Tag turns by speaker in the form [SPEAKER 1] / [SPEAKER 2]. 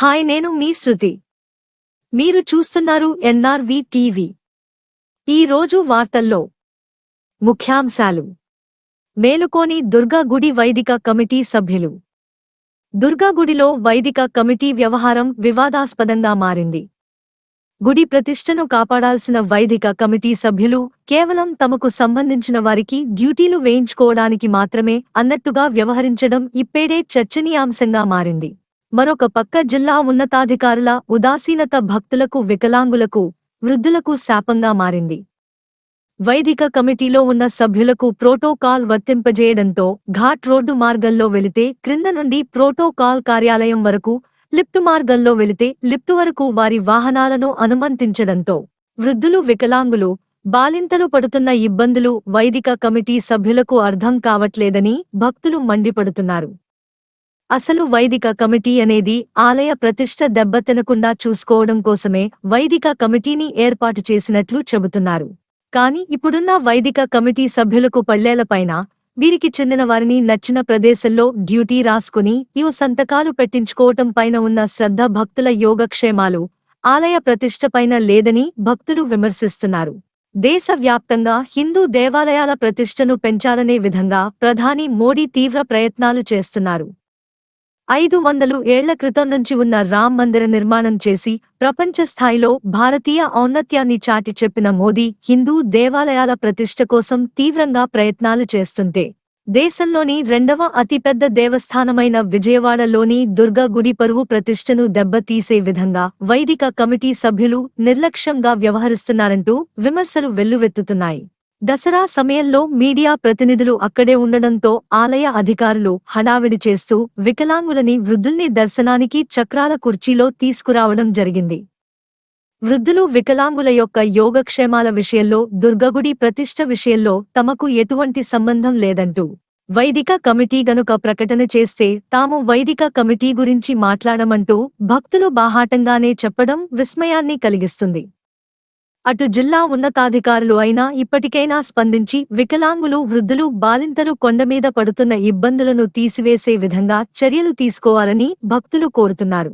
[SPEAKER 1] Hi నేను మీ శృతి. మీరు చూస్తున్నారు ఎన్ఆర్వి టీవీ. ఈ రోజు వార్తల్లో ముఖ్యాంశాలు. మేలుకోని దుర్గా గుడి వైదిక కమిటీ సభ్యులు. దుర్గా గుడిలో వైదిక కమిటీ వ్యవహారం వివాదాస్పదంగా మారింది. గుడి ప్రతిష్టను కాపాడాల్సిన వైదిక కమిటీ సభ్యులు కేవలం తమకు సంబంధించిన వారికి డ్యూటీలు వేయించుకోవడానికి మాత్రమే అన్నట్టుగా వ్యవహరించడం ఇప్పేడే చర్చనీయాంశంగా మారింది. మరొక పక్క జిల్లా ఉన్నతాధికారుల ఉదాసీనత భక్తులకు వికలాంగులకు వృద్ధులకు శాపంగా మారింది. వైదిక కమిటీలో ఉన్న సభ్యులకు ప్రోటోకాల్ వర్తింపజేయడంతో ఘాట్ రోడ్డు మార్గంలో వెళితే క్రింద నుండి ప్రోటోకాల్ కార్యాలయం వరకు లిఫ్టు మార్గంలో వెళితే లిఫ్టు వరకు వారి వాహనాలను అనుమతించడంతో వృద్ధులు వికలాంగులు బాలింతలు పడుతున్న ఇబ్బందులు వైదిక కమిటీ సభ్యులకు అర్థం కావట్లేదని భక్తులు మండిపడుతున్నారు. అసలు వైదిక కమిటీ అనేది ఆలయ ప్రతిష్ట దెబ్బతినకుండా చూసుకోవడం కోసమే వైదిక కమిటీని ఏర్పాటు చేసినట్లు చెబుతున్నారు. కాని ఇప్పుడున్న వైదిక కమిటీ సభ్యులకు పళ్ళేలపైన వీరికి చెందిన వారిని నచ్చిన ప్రదేశంలో డ్యూటీ రాసుకుని ఇవు సంతకాలు పెట్టించుకోవటం పైన ఉన్న శ్రద్ధ భక్తుల యోగక్షేమాలు ఆలయ ప్రతిష్టపైన లేదని భక్తులు విమర్శిస్తున్నారు. దేశవ్యాప్తంగా హిందూ దేవాలయాల ప్రతిష్టను పెంచాలనే విధంగా ప్రధాని మోడీ తీవ్ర ప్రయత్నాలు చేస్తున్నారు. ఐదు వందలు ఏళ్ళ క్రితం నుంచి ఉన్న రామ్ మందిర నిర్మాణం చేసి ప్రపంచ స్థాయిలో భారతీయ ఔన్నత్యాన్ని చాటి చెప్పిన మోదీ హిందూ దేవాలయాల ప్రతిష్ట కోసం తీవ్రంగా ప్రయత్నాలు చేస్తుంటే దేశంలోని రెండవ అతిపెద్ద దేవస్థానమైన విజయవాడలోని దుర్గా గుడి పరువు ప్రతిష్టను దెబ్బతీసే విధంగా వైదిక కమిటీ సభ్యులు నిర్లక్ష్యంగా వ్యవహరిస్తున్నారంటూ విమర్శలు వెల్లువెత్తుతున్నాయి. దసరా సమయంలో మీడియా ప్రతినిధులు అక్కడే ఉండడంతో ఆలయ అధికారులు హడావిడి చేస్తూ వికలాంగులని వృద్ధుల్ని దర్శనానికి చక్రాల కుర్చీలో తీసుకురావడం జరిగింది. వృద్ధులు వికలాంగుల యొక్క యోగక్షేమాల విషయంలో దుర్గగుడి ప్రతిష్ట విషయంలో తమకు ఎటువంటి సంబంధం లేదంటూ. వైదిక కమిటీ గనుక ప్రకటన చేస్తే తాము వైదిక కమిటీ గురించి మాట్లాడమంటూ భక్తులు బాహాటంగానే చెప్పడం విస్మయాన్ని కలిగిస్తుంది. అటు జిల్లా ఉన్నతాధికారులు అయినా ఇప్పటికైనా స్పందించి వికలాంగులు వృద్ధులు బాలింతలు కొండమీద పడుతున్న ఇబ్బందులను తీసివేసే విధంగా చర్యలు తీసుకోవాలని భక్తులు కోరుతున్నారు.